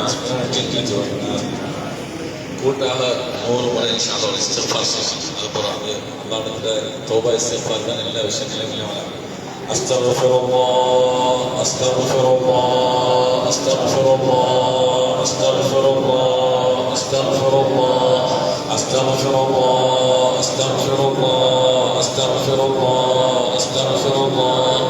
والناس من الجنة والناس கூட்டாக நூறு முறை இன்ஷால்லா ஒரு இஸ்திஃபார் செய்யணும் அது போகிறாங்க அல்லாடத்தில் தௌபா இஸ்திஃபார் தான் எல்லா விஷயங்களையும் أستغفر الله أستغفر الله أستغفر الله أستغفر الله أستغفر الله أستغفر الله أستغفر الله أستغفر الله أستغفر الله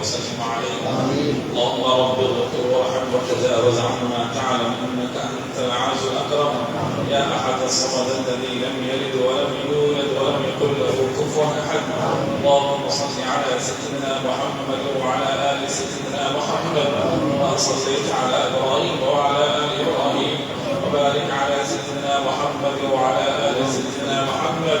وسلم عليه اللهم رب اغفر وارحم وتجاوز عما تعلم إنك أنت العز الأكرم. يا أحد الصمد الذي لم يلد ولم يولد ولم يكن له كفوا أحد. اللهم صل على سيدنا محمد وعلى آل سيدنا محمد. كما صليت على إبراهيم وعلى آل إبراهيم. وبارك على سيدنا محمد وعلى آل سيدنا محمد.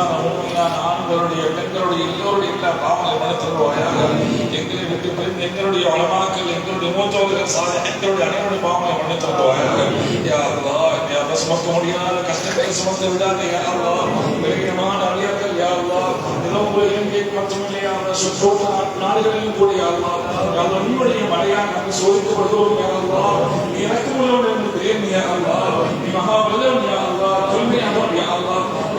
நீதிமான் ஊமையான் ஆண்களுடைய பெண்களுடைய எல்லோருடைய எல்லா பாவங்களை மனத்திருவாயாக எங்களை விட்டு பெரும் எங்களுடைய வளமாக்கள் எங்களுடைய மூத்தவர்கள் சாதி எங்களுடைய அனைவருடைய பாவங்களை மன்னித்திருவாயாக யாருலா யாரும் சுமக்க முடியாத கஷ்டங்களை சுமந்து விடாத யாருலா வெளியிடமான அழியார்கள் யாருலா நிலவுரையும் மட்டுமில்லை யாரும் சுற்றோட்ட நாடுகளிலும் கூட யாருலா யாரும் உன்னுடைய மழையாக நாங்கள் சோதிக்கப்படுகிறோம் யாருலா நீ எனக்கு உள்ளவன் என்று தெரியும் யாருலா நீ மகாபலம் யாருலா தொல்மையாக யாருலா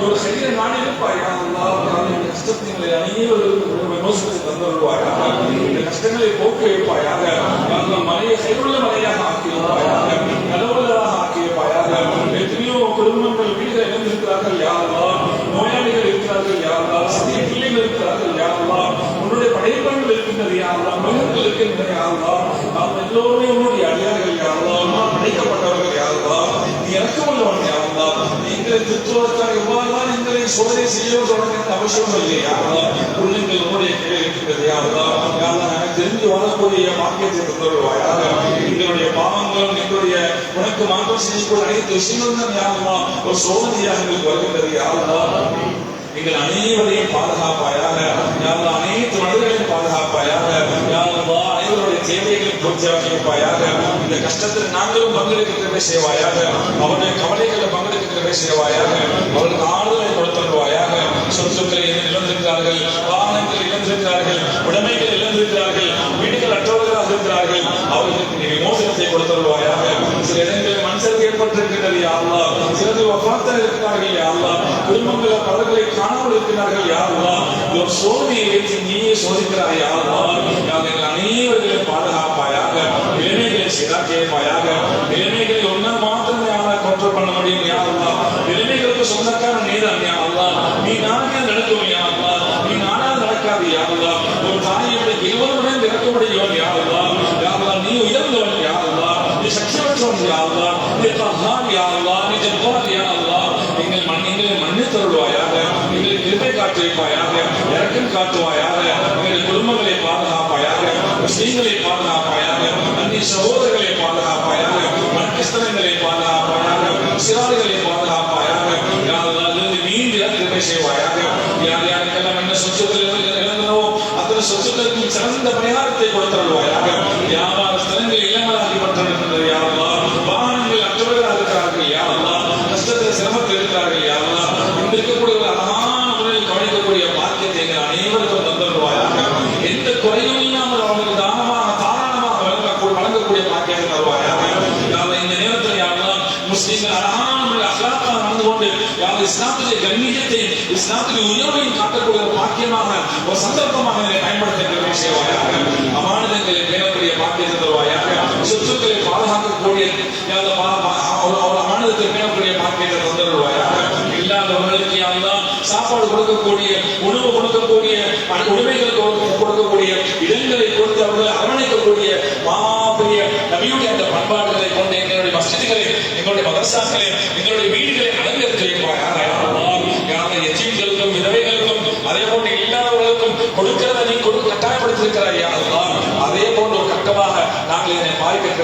ஒரு செய்ய நான் இருப்பாய் நான் கஷ்டத்தை அனைவரும் மோசத்தை தந்தருள்வாய் இந்த கஷ்டங்களை போக்க வைப்பாயாக மலையை செயலுள்ள மலையாக ஆக்கியிருப்பாயாக நல்லவர்களாக ஆக்கியிருப்பாயாக எத்தனையோ குடும்பங்கள் வீட்டில் இழந்திருக்கிறார்கள். யாரா நோயாளிகள் இருக்கிறார்கள். யாரா சிறிய பிள்ளைகள் இருக்கிறார்கள். யாரா உன்னுடைய படைப்பங்கள் இருக்கின்றது. யாரா மனிதர்கள் இருக்கின்றது யாரா அவங்க எல்லோருமே உன்னுடைய அடியார்கள். யாரா படைக்கப்பட்டவர்கள். யாரா நீ இறக்கமுள்ளவன். யாரா எங்களை கிறிஸ்துவத்தால் எவ்வாறுதான் எங்களை சோதனை செய்ய தொடங்க அவசியம் இல்லை யா உள்ளங்கள் உன்னுடைய கையில் இருக்கிறது. யா அல்லாஹ் யா தெரிந்து வாழக்கூடிய பாக்கியத்தை தந்துள்ளாயாக எங்களுடைய பாவங்களும் எங்களுடைய உனக்கு மாற்றம் செய்யக்கூடிய அனைத்து விஷயங்களும் தான் யா ஒரு சோதனையாக எங்களுக்கு வருகின்றது. யா அல்லாஹ் எங்கள் அனைவரையும் பாதுகாப்பாயாக யாரும் அனைத்து மனிதர்களையும் பாதுகாப்பாயாக யாரும் அனைவருடைய தேவைகளை பூர்த்தியாக இருப்பாயாக இந்த கஷ்டத்தில் நாங்களும் பங்கெடுக்கின்ற செய்வாயாக அவருடைய கவலைகளை பங்கு கிருபை செய்வாயாக அவர்களுக்கு ஆறுதலை கொடுத்தருவாயாக சொத்துக்களை இழந்திருக்கிறார்கள் வாகனங்கள் இழந்திருக்கிறார்கள் உடைமைகள் இழந்திருக்கிறார்கள் வீடுகள் அற்றவர்களாக இருக்கிறார்கள் அவர்களுக்கு நீ விமோசனத்தை கொடுத்தருவாயாக. சில இடங்களில் மனுஷருக்கு ஏற்பட்டிருக்கின்றது யாருலா சிலது வஃபாத்தா இருக்கிறார்கள் யாருலா குடும்பங்கள் பலர்களை காணாமல் இருக்கிறார்கள் யாருலா ஒரு சோதனையை வைத்து நீயே சோதிக்கிறாய் யாருலா எங்கள் அனைவர்களையும் பாதுகாப்பாயாக இளமைகளை சீராக்கியப்பாயாக இளமைகளை பாதுகாப்பாயாக முஸ்லீம்களை பாதுகாப்பாயாக அந்நிய சகோதரர்களை பாதுகாப்பாயாக மற்கிஸ்தலங்களை பாதுகாப்பாயாக சிறார்களை பாதுகாப்பாயாக யாரிலிருந்து மீண்டு கிருபை செய்வாயாக யார் யாருக்கெல்லாம் என்ன சொத்துக்கள் இழந்தனோ அத்தனை சொத்துக்களுக்கும் சிறந்த பரிகாரத்தை கொடுத்தருள்வாயாக வியாபார ஸ்தலங்கள் இல்லங்களாகிப்பட்டிருக்கின்றது கண்ணியத்தை இஸ்லாத்துடைய உயர்வையும் காட்டக்கூடிய ஒரு பாக்கியமாக ஒரு சந்தர்ப்பமாக இதனை பயன்படுத்த செய்வாயாக அமானதங்களை பேரக்கூடிய பாக்கியம் தருவாயாக சொத்துக்களை பாதுகாக்கக்கூடிய யார் பா- அமானதத்தை பேரக்கூடிய பாக்கியத்தை தந்துடுவாயாக இல்லாதவர்களுக்கு யாரெல்லாம் சாப்பாடு கொடுக்கக்கூடிய உணவு கொடுக்கக்கூடிய அந்த உடைமைகள் கொடுக்கக்கூடிய இடங்களை கொடுத்து அவர்களை அரவணைக்கக்கூடிய மாபெரிய நபியுடைய அந்த பண்பாடுகளை கொண்டு எங்களுடைய மசிதிகளை எங்களுடைய மதரசாக்களை எங்களுடைய வீடுகளை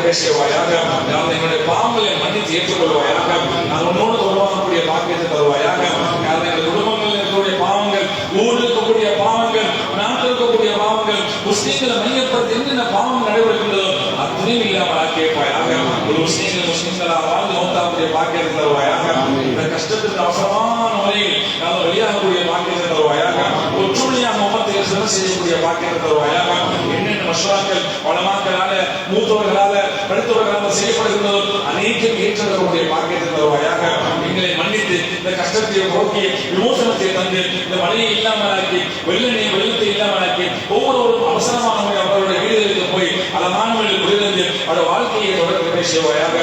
பாதிக்க பேசுவாயாக நாங்கள் எங்களுடைய பாவங்களை மன்னித்து ஏற்றுக்கொள்வாயாக நான் உன்னோடு உருவாக்கக்கூடிய பாக்கியத்தை தருவாயாக நான் எங்கள் குடும்பங்களில் இருக்கக்கூடிய பாவங்கள் ஊரில் இருக்கக்கூடிய பாவங்கள் நாட்டில் இருக்கக்கூடிய பாவங்கள் முஸ்லீம்களை மையப்படுத்தி என்னென்ன பாவம் நடைபெறுகின்றதோ அத்தனையும் இல்லாமல் ஆக்கியப்பாயாக ஒரு முஸ்லீம்கள் முஸ்லீம்களா வாழ்ந்து மௌத்தாக்கூடிய பாக்கியத்தை தருவாயாக இந்த கஷ்டத்திற்கு அவசரமான முறையில் நான் வெளியாகக்கூடிய பாக்கியத்தை தருவாயாக ஒற்றுமையாக உமத்தை சிறந்த செய்யக்கூடிய பாக்கியத்தை தருவாயாக என்னென்ன மஷராக்கள் வளமாக்களால மூத்தவர்களால படித்தவர்களால அனைத்தும் ஏற்றக்கூடிய பாக்கியத்தை எங்களை மன்னித்து இந்த கஷ்டத்தை போக்கி விமோசனத்தை தந்து இந்த மழையை இல்லாமலாக்கி வெள்ள வெள்ளத்தை இல்லாமலாக்கி ஒவ்வொருவரும் அவசரமாக அவர்களுடைய வீடுகளுக்கு போய் அழகான முறையில் குடியிருந்து அவருடைய வாழ்க்கையை தொடர்ந்து பேசுவாயாக